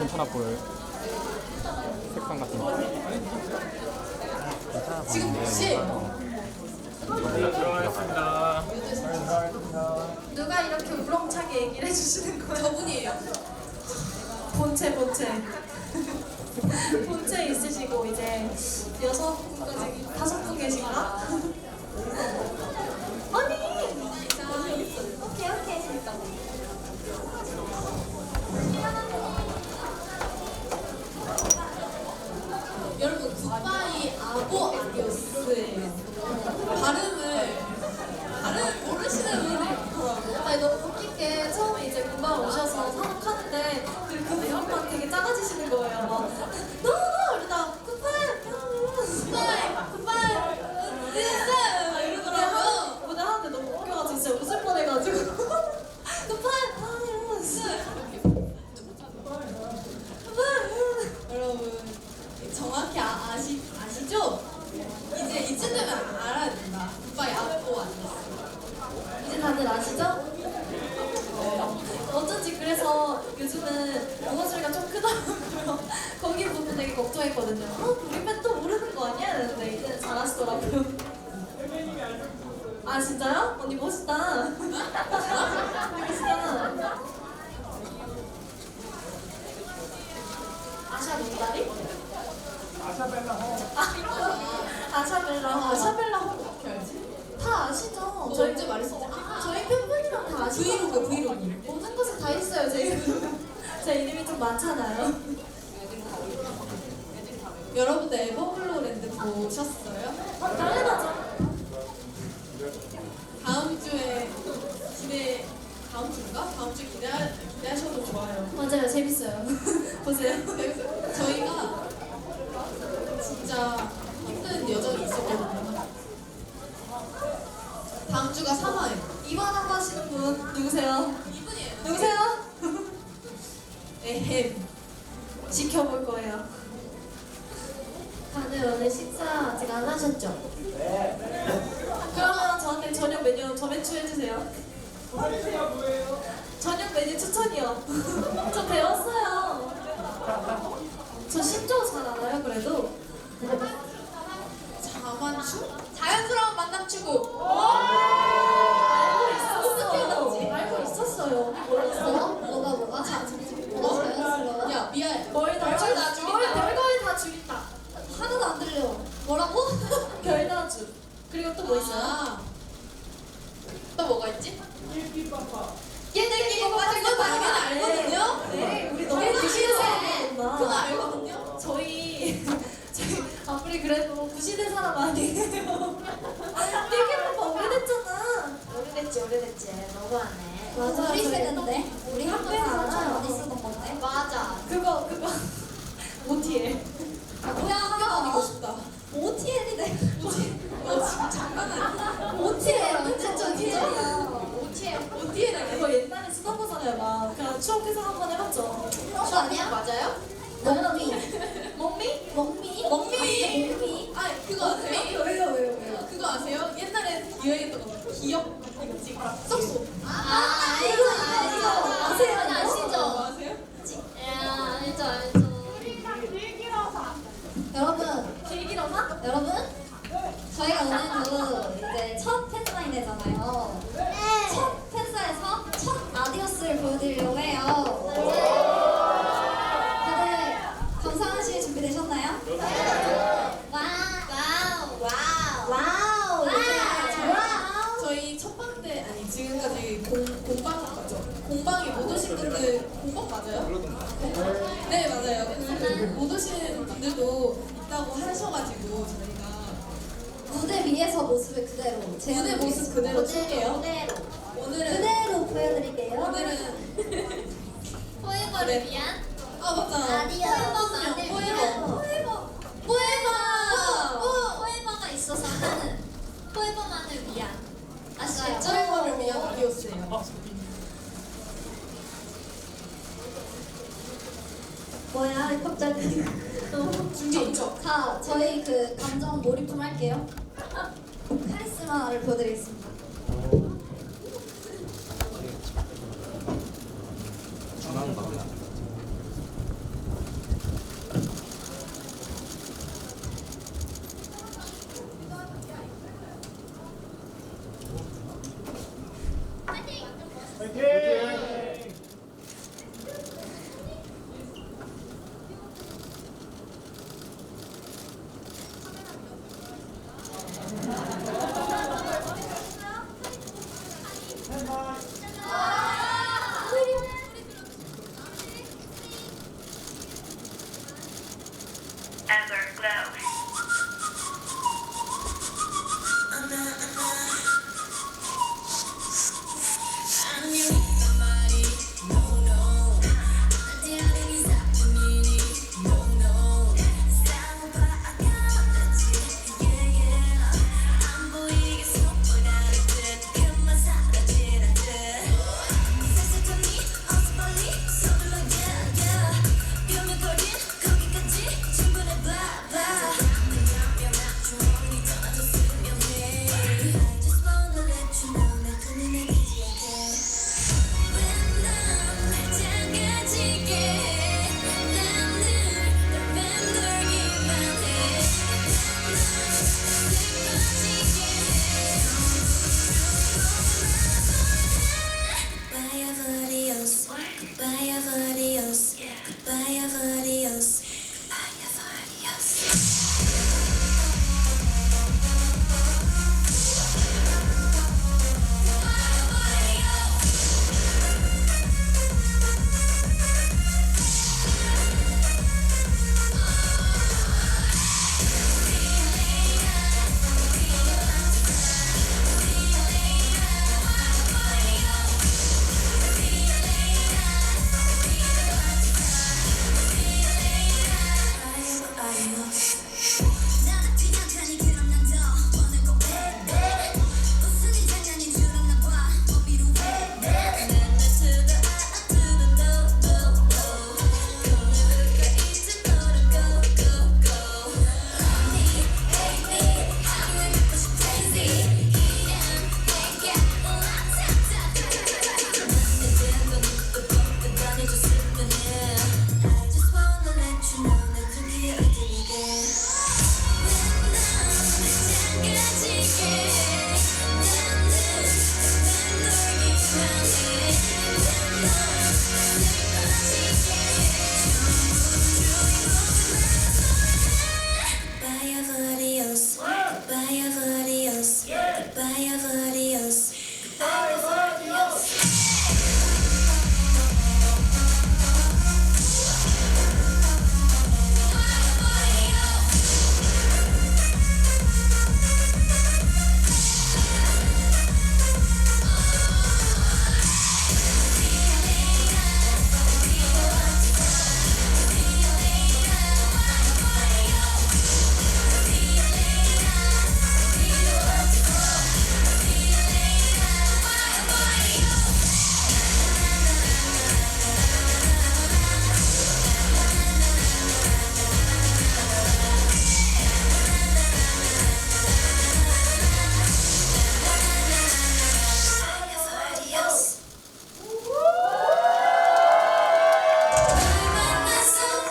괜찮아 보여요. 색상 같은 거. 괜찮아 지금 몇 시에요? 들어가겠습니다. 누가 이렇게 우렁차게 얘기를 해주시는 거예요? 저분이에요. 본체 본체 본체 있으시고 이제 여섯 분까지 다섯 분 계신가? 아보 아디오스예요. 발음을 발음 모르시는 분이 있더라고요. 아니 너무 웃긴 게 처음에 이제 금방 오셔서 산업하는데 그, 그 매력만 되게 작아지시는 거예요 막 너무 이러다 굿바이 굿바이 굿바이 네, 이러더라고요. 무대 하는데 너무 웃겨가지고 진짜 웃을 뻔해가지고 굿바이 아 이러면서 여러분 정확히 아, 아시 아시죠? 이제 이쯤 되면 알아야 된다. 굿바이 아보 아디오스. 이제 다들 아시죠? 어쩐지 그래서 요즘은 영어 소리가 좀 크더라고요. 거기 부분 되게 걱정했거든요. 어, 우리 팬 또 모르는 거 아니야? 근데 이제는 잘하시더라고요. 아 진짜요? 언니 멋있다. 멋있다. 아샤 논다리? 아샤벨라 호. 아샤벨라 호. 어떻게 알지? 다 아시죠? 너 저희 언제 말했었지? 저희 팬분이랑 다 아시죠? 브이로그 브이로그. 모든 것을 다 있어요 제 이름. 제 이름이 좀 많잖아요. 여러분들 에버블로랜드 보셨어요? 당연하죠. 다음 주에 기대 다음 주인가? 다음 주 기대 기대하셔도 좋아요. 맞아요 재밌어요. 보세요. 저희가 진짜 힘든 여정이 있었거든요. 다음 주가 3화예요. 이만한 하시는 분 누구세요? 이분이에요. 누구세요? 에헴. 지켜볼 거예요. 다들 오늘 식사 아직 안 하셨죠? 그러면 저녁 메뉴 저매추 해주세요. 저녁 메뉴 추천이요. 저 배웠어요. 저 신조 잘 알아요, 그래도. 자만추? 자연스러운 만남 추구. 알고 어떻게 있었어. 알았지? 알고 있었어요. 몰랐어? 뭐가 뭐가 자, 뭐가 자연스러워? 야 미안. 뭘 다, 별걸 다 죽- 죽인다. 뭘 별걸 다 죽인다. 하나도 안 들려. 뭐라고? 별다주. 그리고 또 뭐 있어요? 아. 또 뭐가 있지? 얘들 끼고 빠진 거 당연히 알거든요. 네, 우리 너무 얘들 구시대사 끼고 그거 사람이구나. 알거든요. 저희 저희 아무리 그래도 구시대 사람 아니에요. 얘기해봐 오래됐잖아. 오래됐지 오래됐지. 너무하네. 맞아, 우리 저희 세대인데 우리 알아요. 참 많이 쓰던 건데. 맞아. 그거 그거 OTL. 아, 뭐야 학교 다니고 싶다. OTL이네. 너 지금 장난 아니야? OTL 언제 전 OTL. OTL을 그거 옛날에 쓰던 거잖아요. 막 그냥 추억 해석 한번 해봤죠. 그거 아니야? 맞아요? 먹미? 먹미? 먹미. 먹미. 아 그거 아세요? 왜요 왜요 왜요? 그거 아세요? 옛날에 유행했던 거 기억 이거 찍 썩소 아 알죠 알죠. 아세요 아시죠? 그거 아세요? 야 알죠 알죠. 여러분 길기로나? 여러분 저희가 오늘도 이제 첫 팬사인회잖아요. 첫 팬사에서 첫 아디오스를 보여드리려고 해요. 다들 감상하실 준비되셨나요? 와우 와우 와우 와우 저희 첫방 때 아니 지금까지 공, 공방 맞죠? 공방에 분들 공방 맞아요? 네 맞아요. 그못 오신 분들도 있다고 하셔가지고 저희가 무대 위에서 모습을 그대로 제 무대 모습 그대로 칠게요. 그대로 오늘은 그대로 보여드릴게요. 오늘은 포에버를 위한 아 맞다 아디오스 포에버. 포에버. 포에버. 포에버가 있어서 하는 포에버만을 위한 아시죠? 포에버를 위한 아디오스예요 뭐야 갑자기 준비 있죠? 자 저희 그 감정 몰입 좀 할게요 카리스마를 보여드리겠습니다 Everglow.